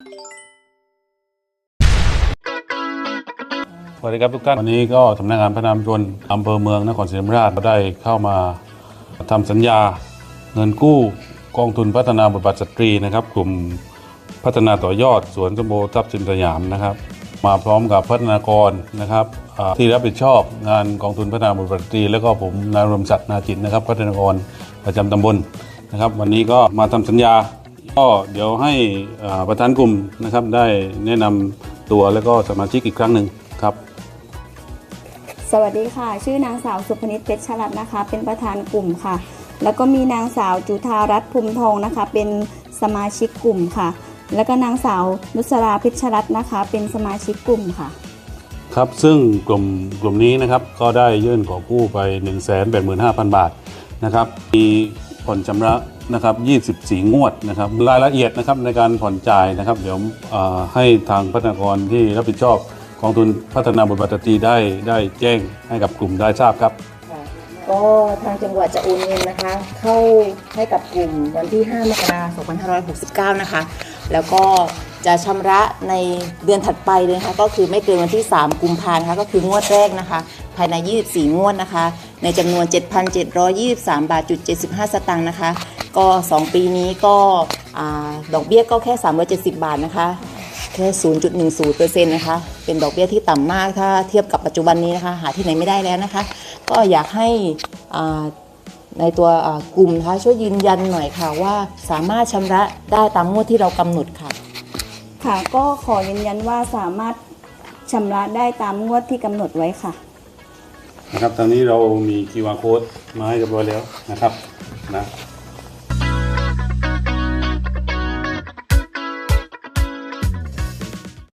สวัสดีครับทุกท่าน วันนี้ก็สำนักงานพัฒนาชุมชนอำเภอเมืองนครศรีธรรมราชก็ได้เข้ามาทำสัญญาเงินกู้กองทุนพัฒนาบทบาทสตรีนะครับ กลุ่มพัฒนาต่อยอดสวนสมโภชทรัพย์สินสยามนะครับ มาพร้อมกับพัฒนากรนะครับที่รับผิดชอบงานกองทุนพัฒนาบทบาทสตรี แล้วก็ผมนายรมศักดิ์นาจิตนะครับ พัฒนากรประจำตำบลนะครับ วันนี้ก็มาทำสัญญา ก็เดี๋ยวให้อ่าประธานกลุ่มนะครับได้แนะนำตัวแล้วก็สมาชิกอีกครั้งหนึ่งครับ สวัสดีค่ะ ชื่อนางสาวสุพนิตเพชรชลัดนะคะ เป็นประธานกลุ่มค่ะ แล้วก็มีนางสาวจุธารัตน์ภูมิทองนะคะ เป็นสมาชิกกลุ่มค่ะ แล้วก็นางสาวนุสราเพชรชลัดนะคะ เป็นสมาชิกกลุ่มค่ะ ครับซึ่งกลุ่มกลุ่มนี้นะครับก็ได้ยื่นขอกู้ไป 1 8 5 0 0 0 บาทนะครับมีผ่อนชำระ นะครับ 24 งวดนะครับ รายละเอียดนะครับในการผ่อนจ่ายนะครับ เดี๋ยวให้ทางพัฒนากรที่รับผิดชอบกองทุนพัฒนาบทบาทสตรีได้ได้แจ้งให้กับกลุ่มได้ทราบครับ ก็ทางจังหวัดจะโอนเงินนะคะ เข้าให้กับกลุ่มวันที่ 5 มกราคม 2569 นะคะ แล้วก็จะชำระในเดือนถัดไปเลยนะคะก็คือไม่เกินวันที่ 3 กุมภาพันธ์นะคะก็คืองวดแรกนะคะ ภายใน 24 งวดนะคะ ในจำนวน 7,723 บาทจุด75 สตางค์นะคะ ก็ 2 ปีนี้ก็อ่าดอกเบี้ยก็แค่ 370 บาทนะคะแค่ 0.10%นะคะ เป็นดอกเบี้ยที่ต่ำมากถ้าเทียบกับปัจจุบันนี้นะคะ หาที่ไหนไม่ได้แล้วนะคะ ก็อยากให้อ่าในตัวอ่ากลุ่มนะคะช่วยยืนยันหน่อยค่ะว่าสามารถชำระได้ตามงวดที่เรากำหนดค่ะ ค่ะก็ขอยืนยันว่าสามารถชำระได้ตามงวดที่กำหนดไว้ค่ะนะครับตอนนี้เรามี QR code มาให้เรียบร้อยแล้วนะครับนะ